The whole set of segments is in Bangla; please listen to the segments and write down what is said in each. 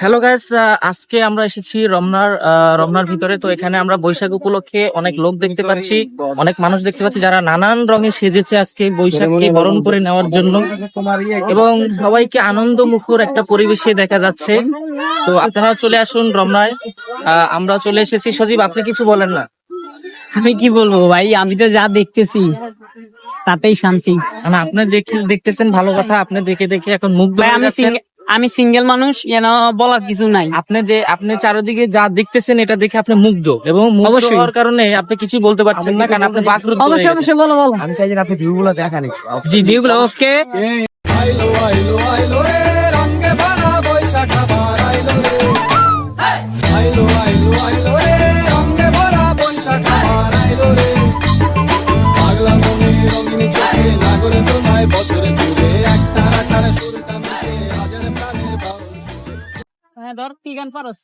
হ্যালো গাইস আজকে আমরা এসেছি রমনার রমনার ভিতরে। তো এখানে আমরা বৈশাখ উপলক্ষে অনেক লোক দেখতে পাচ্ছি অনেক মানুষ দেখতে পাচ্ছি যারা নানান রঙে সেজেছে আজকে বৈশাখকে বরণ করে নেওয়ার জন্য। এবং সবাইকে আনন্দ মুখর একটা পরিবেশে দেখা যাচ্ছে। তো আপনারা চলে আসুন রমনায়। আহ, আমরা চলে এসেছি। সজীব আপনি কিছু বলেন না। আমি কি বলব ভাই? আমি তো যা দেখতেছি তাতেই শান্তি। মানে আপনি দেখে দেখতেছেন ভালো কথা। আপনি দেখে দেখে এখন মুখ আমি আমি সিঙ্গেল মানুষ যেন বলার কিছু নাই। আপনি যে আপনি চারিদিকে যা দেখতেছেন এটা দেখে আপনি মুগ্ধ। এবং অবশ্যই। হওয়ার কারণে আপনি কিছু বলতে পারছেন না কারণ আপনি হয়ে অবশ্যই অবশ্যই বলো বলো। আমি চাই যে আপনি ভিউগুলো দেখান জি জি ওগুলো ওকে। হ্যাঁ ধর কি গান পারস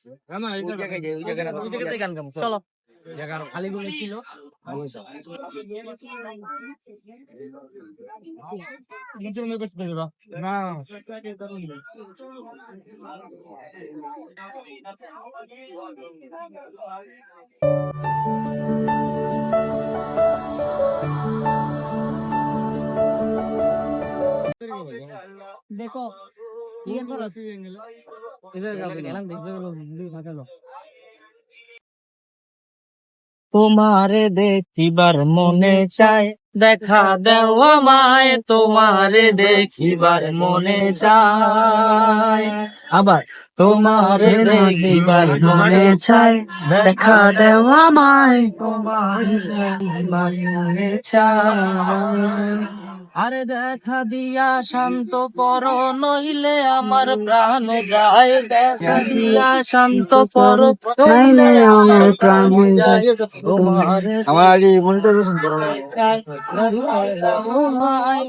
চলো খালি বলেছিল দেখো কি গান পারস তোমারে দেখিবার মনে চায় দেখা দেও আমায় তোমারে দেখিবার মনে চায়। আবার তোমারে দেখিবার মনে চায় দেখা দেও আমায় তোমারে দেখিবার মনে চায়। আরে দেখা দিয়া শান্ত কর নইলে আমার প্রাণ যায়। দেখা দিয়া শান্ত কর নইলে আমার প্রাণ যায়। আমার এই মনিটর তোমায়